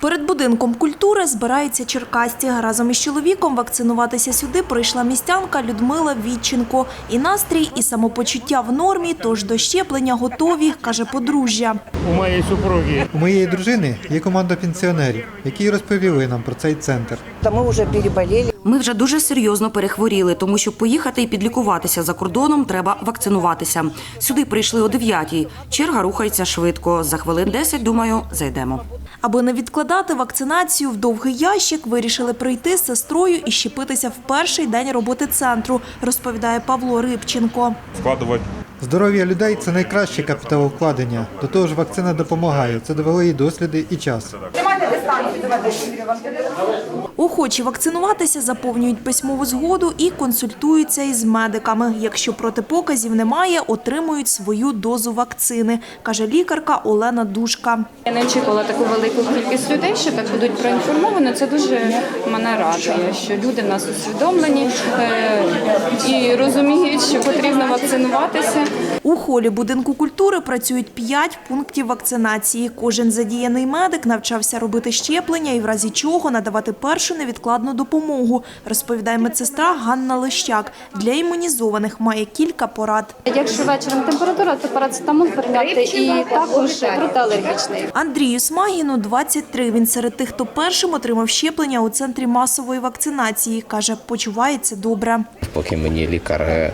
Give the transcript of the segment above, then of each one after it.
Перед будинком культури збираються черкасці. Разом із чоловіком вакцинуватися сюди прийшла містянка Людмила Вітченко. І настрій, і самопочуття в нормі, тож до щеплення готові, каже подружжя. у моей супруги. У моєї дружини є команда пенсіонерів, які розповіли нам про цей центр. Да мы уже переболели. Ми вже дуже серйозно перехворіли, тому щоб поїхати і підлікуватися за кордоном, треба вакцинуватися. Сюди прийшли о 9 Черга рухається швидко. За хвилин 10, думаю, зайдемо. Аби не відкладати вакцинацію в довгий ящик, вирішили прийти з сестрою і щепитися в перший день роботи центру, розповідає Павло Рибченко. вкладувати Здоров'я людей це найкраще капіталовкладення. До того ж, вакцина допомагає. Це довели і досліди, і час. Охочі вакцинуватися заповнюють письмову згоду і консультуються із медиками. Якщо протипоказів немає, отримують свою дозу вакцини, каже лікарка Олена Душка. Я не очікувала таку велику кількість людей, що так будуть проінформовані. Це дуже мене радує, що люди в нас усвідомлені е, і розуміють, що потрібно вакцинуватися. У холі будинку культури працюють п'ять пунктів вакцинації. Кожен задіяний медик навчався робити щеплення і в разі чого надавати першу невідкладну допомогу, розповідає медсестра Ганна Лищак. Для імунізованих має кілька порад. Якщо вечором температура, то парацетамол прийняти і також протиалергічний. Андрію Смагіну 23. Він серед тих, хто першим отримав щеплення у центрі масової вакцинації. Каже, почувається добре. поки мені лікар е,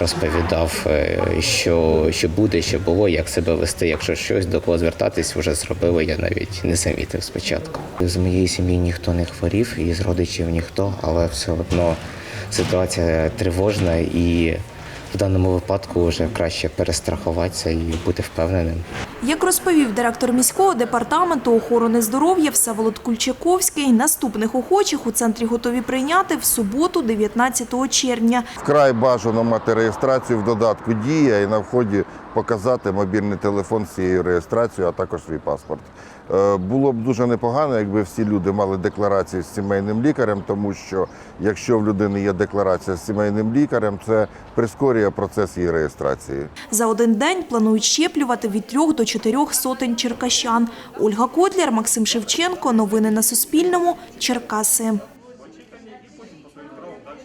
розповідав, е, що, що буде, що було, як себе вести, якщо щось до кого звертатись, вже зробили. Я навіть не замітив спочатку. З моєї сім'ї ніхто не хворів, і з родичів ніхто, але все одно ситуація тривожна і. В даному випадку вже краще перестрахуватися і бути впевненим. Як розповів директор міського департаменту охорони здоров'я Всеволод Кульчаковський, наступних охочих у центрі готові прийняти в суботу, 19 червня. Вкрай бажано мати реєстрацію в додатку Дія і на вході показати мобільний телефон з цією реєстрацією, а також свій паспорт. Е, Було б дуже непогано, якби всі люди мали декларації з сімейним лікарем, тому що якщо в людини є декларація з сімейним лікарем, це прискорює процес її реєстрації. За один день планують щеплювати від трьох до чотирьох сотень черкащан. Ольга Котляр, Максим Шевченко. Новини на Суспільному. Черкаси.